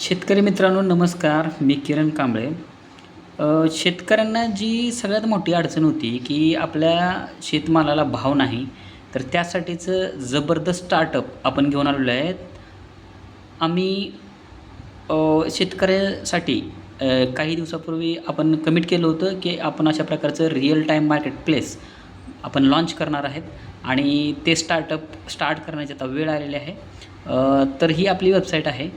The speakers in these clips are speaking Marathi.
शेतकरी मित्रांनो नमस्कार. मी किरण कांबळे. शेतकऱ्यांना जी सगळ्यात मोठी अडचण होती की आपल्या शेतमालाला भाव नाही तर त्यासाठीचं जबरदस्त स्टार्टअप आपण घेऊन आलेलो आहेत. आम्ही शेतकऱ्यासाठी काही दिवसापूर्वी आपण कमिट केलं होतं की आपण अशा प्रकारचं रिअल टाईम मार्केट प्लेस आपण लॉन्च करणार आहेत आणि ते स्टार्टअप स्टार्ट करण्याची आता वेळ आलेली आहे. तर ही आपली वेबसाईट आहे.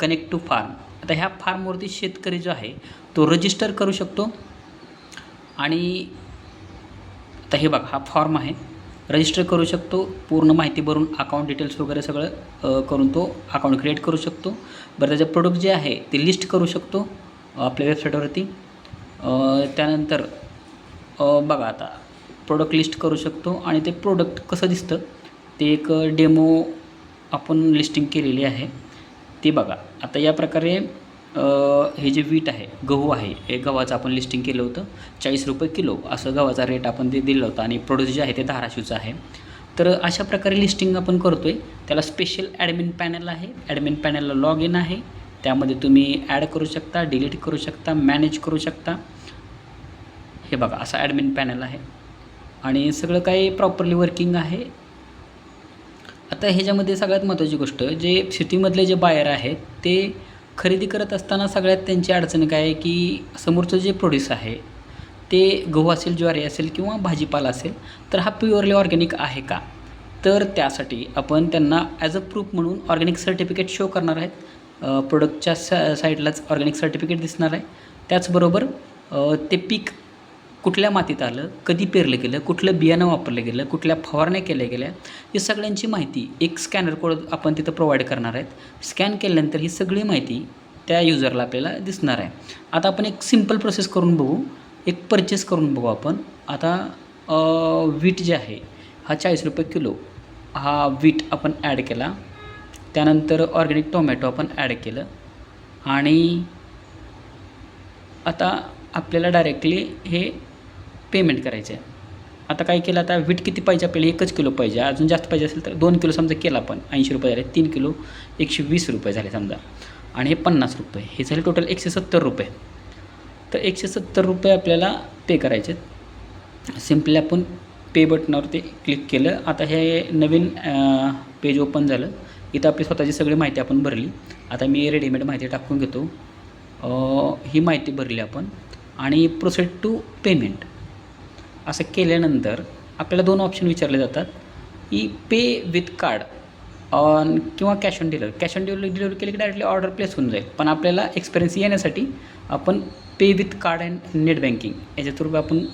कनेक्ट टू फार्म आता ह्या फार्मवरती शेतकरी जो आहे तो रजिस्टर करू शकतो. आणि आता हे बघा हा फॉर्म आहे. रजिस्टर करू शकतो. पूर्ण माहिती भरून अकाउंट डिटेल्स वगैरे सगळं करून तो अकाउंट क्रिएट करू शकतो. बरं त्याचे प्रोडक्ट जे आहे ते लिस्ट करू शकतो आपल्या वेबसाईटवरती त्यानंतर बघा आता प्रोडक्ट लिस्ट करू शकतो. आणि ते प्रोडक्ट कसं दिसतं ते एक डेमो आपण लिस्टिंग केलेली आहे. ती बघा. आता या प्रकारे हे जे वीट आहे गहू आहे हे गव्हाचं आपण लिस्टिंग केलं होतं. चाळीस रुपये किलो असं गव्हाचा रेट आपण ते दिलं होतं. आणि प्रोड्यूस जे आहे ते धाराशिवचं आहे. तर अशा प्रकारे लिस्टिंग आपण करतो आहे त्याला स्पेशल ॲडमिन पॅनल आहे. ॲडमिन पॅनलला लॉग इन आहे. त्यामध्ये तुम्ही ॲड करू शकता डिलीट करू शकता मॅनेज करू शकता. हे बघा असं ॲडमिन पॅनल आहे. आणि सगळं काही प्रॉपरली वर्किंग आहे. आता ह्याच्यामध्ये सगळ्यात महत्त्वाची गोष्ट जे शेतीमधले जे बायर आहेत ते खरेदी करत असताना सगळ्यात त्यांची अडचण काय आहे की समोरचं जे प्रोड्यूस आहे ते गहू असेल ज्वारी असेल किंवा भाजीपाला असेल तर हा प्युअरली ऑर्गॅनिक आहे का? तर त्यासाठी आपण त्यांना ॲज अ प्रूफ म्हणून ऑर्गॅनिक सर्टिफिकेट शो करणार आहेत. प्रोडक्टच्या सा साईडलाच ऑर्गॅनिक सर्टिफिकेट दिसणार आहे. त्याचबरोबर ते पीक कुठल्या मातीत आलं कधी पेरलं गेलं कुठलं बियाणं वापरलं गेलं कुठल्या फवारण्या केल्या गेल्या ही सगळ्यांची माहिती एक स्कॅनर कोड आपण तिथं प्रोव्हाइड करणार आहेत. स्कॅन केल्यानंतर ही सगळी माहिती त्या युजरला आपल्याला दिसणार आहे. आता आपण एक सिंपल प्रोसेस करून बघू. एक परचेस करून बघू आपण. आता वीट जे आहे हा चाळीस रुपये किलो. हा वीट आपण ॲड केला. त्यानंतर ऑर्गॅनिक टोमॅटो आपण ॲड केलं. आणि आता आपल्याला डायरेक्टली हे पेमेंट करायचं आहे. आता काय केलं आता वीट किती पाहिजे आपल्याला? एकच किलो पाहिजे. अजून जास्त पाहिजे असेल तर दोन किलो समजा केला आपण ऐंशी रुपये झाले तीन किलो एकशे वीस रुपये झाले समजा. आणि हे पन्नास रुपये हे झाले टोटल एकशे सत्तर रुपये. तर एकशे सत्तर रुपये आपल्याला पे करायचे सिम्पली आपण पे बटनावरती क्लिक केलं. आता हे नवीन पेज ओपन झालं. इथं आपली स्वतःची सगळी माहिती आपण भरली. आता मी रेडीमेड माहिती टाकून घेतो. ही माहिती भरली आपण. आणि प्रोसेड टू पेमेंट असं केल्यानंतर आपल्याला दोन ऑप्शन विचारले जातात. की पे विथ कार्ड ऑन किंवा cash on delivery cash on delivery delivery केली की डायरेक्टली ऑर्डर प्लेस होऊन जाईल. पण आपल्याला एक्सपिरियन्स येण्यासाठी आपण pay with card and net banking याच्या थ्रू आपण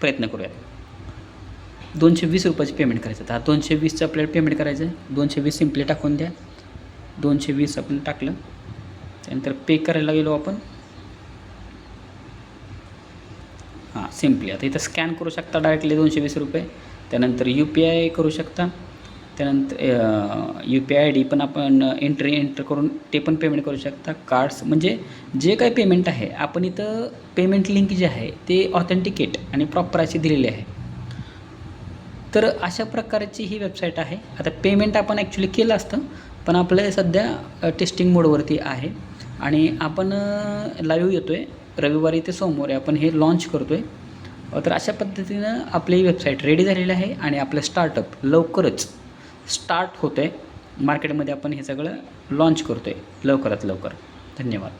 प्रयत्न करूयात. दोनशे वीस रुपयाचे पेमेंट करायचं तर दोनशे वीसचं आपल्याला पेमेंट करायचं आहे. दोनशे वीस सिम्पली टाकून द्या. दोनशे वीस आपण टाकलं. त्यानंतर पे करायला गेलो आपण. हां सिम्पली आता इथं स्कॅन करू शकता डायरेक्टली दोनशे वीस रुपये. त्यानंतर यू पी आय करू शकता. त्यानंतर U P I I D पण आपण एंट्री एंटर करून ते पण पेमेंट करू शकता. कार्ड्स म्हणजे जे काही पेमेंट आहे आपण इथं पेमेंट लिंक जे आहे ते ऑथेंटिकेट आणि प्रॉपर अशी दिलेली आहे. तर अशा प्रकारची ही वेबसाईट आहे. आता पेमेंट आपण ॲक्च्युली केलं असतं पण आपलं सध्या टेस्टिंग मोडवरती आहे. आणि आपण लाईव्ह येतो आहे रविवारी ते सोमवारी आपण हे लॉन्च करतो आहे तर अशा पद्धतीनं आपली वेबसाईट रेडी झालेली आहे आणि आपलं स्टार्टअप लवकरच स्टार्ट होतं आहे मार्केटमध्ये आपण हे सगळं लॉन्च करतो आहे लवकरात लवकर. धन्यवाद.